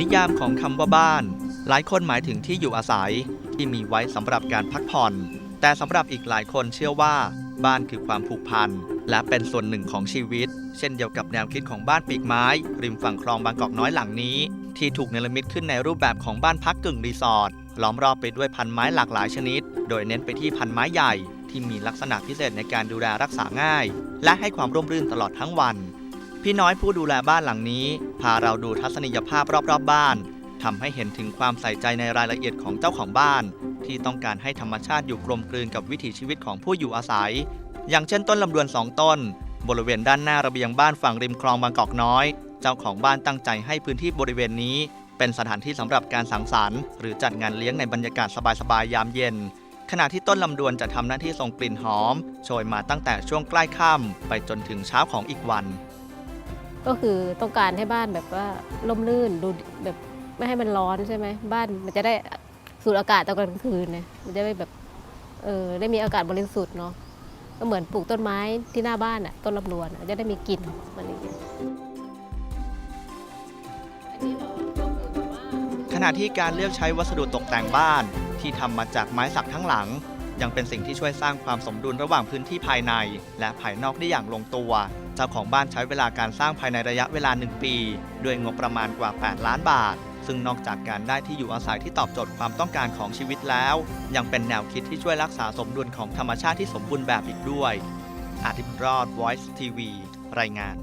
นิยามของคำว่าบ้าน หลายคนหมายถึงที่อยู่อาศัย ที่มีไว้สำหรับการพักผ่อน แต่สำหรับอีกหลายคนเชื่อว่า บ้านคือความผูกพัน และเป็นส่วนหนึ่งของชีวิต เช่นเดียวกับแนวคิดของบ้านปีกไม้ ริมฝั่งคลองบางกอกน้อยหลังนี้ ที่ถูกเนรมิตขึ้นในรูปแบบของบ้านพักกึ่งรีสอร์ทล้อมรอบไปด้วยพันไม้หลากหลายชนิด โดยเน้นไปที่พันไม้ใหญ่ ที่มีลักษณะพิเศษในการดูแลรักษาง่าย และให้ความร่มรื่นตลอดทั้งวัน พี่น้อยผู้ดูแลบ้านหลังนี้ พาเราดูทัศนียภาพรอบๆบบ้านทำให้เห็นถึงความใส่ใจในรายละเอียดของเจ้าของบ้าน ที่ต้องการให้ธรรมชาติอยู่กลมกลืนกับวิถีชีวิตของผู้อยู่อาศัย อย่างเช่นต้นลำดวนสองต้น บริเวณด้านหน้าระเบียงบ้านฝั่งริมคลองบางกอกน้อย เจ้าของบ้านตั้งใจให้พื้นที่บริเวณนี้ เป็นสถานที่สำหรับการสังสรรค์ หรือจัดงานเลี้ยงในบรรยากาศสบายๆยามเย็นขณะที่ต้นลำดวนจะทำหน้าที่ส่งกลิ่นหอม โชยมาตั้งแต่ช่วงใกล้ค่ำไปจนถึงเช้าของอีกวัน ก็คือต้องการให้บ้านแบบว่าร่มรื่นดูแบบไม่ให้มันร้อนใช่ไหมบ้านมันจะได้สูดอากาศตอนกลางคืนเนี่ยมันจะได้แบบเออได้มีอากาศบริสุทธิ์เนาะก็เหมือนปลูกต้นไม้ที่หน้าบ้านอะต้นลำดวนจะได้มีกลิ่นอะไรอย่างเงี้ยขณะที่การเลือกใช้วัสดุตกแต่งบ้านที่ทำมาจากไม้สักทั้งหลัง ยังเป็นสิ่งที่ช่วยสร้างความสมดุลระหว่างพื้นที่ภายใน และภายนอกได้อย่างลงตัว เจ้าของบ้านใช้เวลาการสร้างภายในระยะเวลา 1 ปี ด้วยงบประมาณกว่า 8 ล้านบาท ซึ่งนอกจากการได้ที่อยู่อาศัยที่ตอบโจทย์ความต้องการของชีวิตแล้ว ยังเป็นแนวคิดที่ช่วยรักษาสมดุลของธรรมชาติที่สมบูรณ์แบบอีกด้วย อาทิตย์รอด Voice TV รายงาน